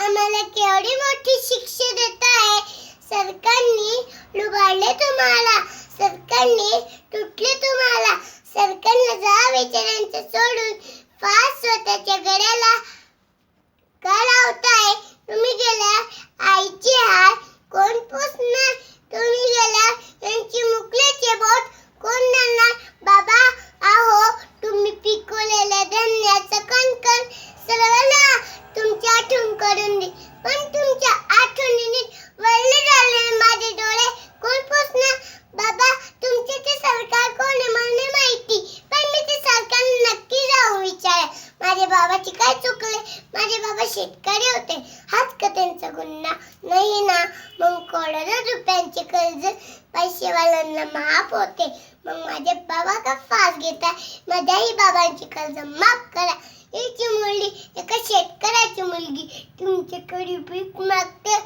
आम्हाला केवढी मोठी शिक्षा देत आहे. सरकारने लुबाडले तुम्हाला. सरकारने तुटले तुम्हाला. सरकारला जा विचारांचे सोडून फार स्वतःच्या गड्याला का लावता माझे बाबाची काय चुकले माझे बाबा शेतकरी होते. हाच का त्यांचा गुन्हा? नाही ना. मग करोडो रुपयांचे कर्ज पैसेवाल्यांना माफ होते. मग माझे बाबा का फास घेताय? माझ्याही बाबांची कर्ज माफ करा. हिची मुलगी एका शेतकऱ्याची मुलगी तुमच्याकडे भीक मागते.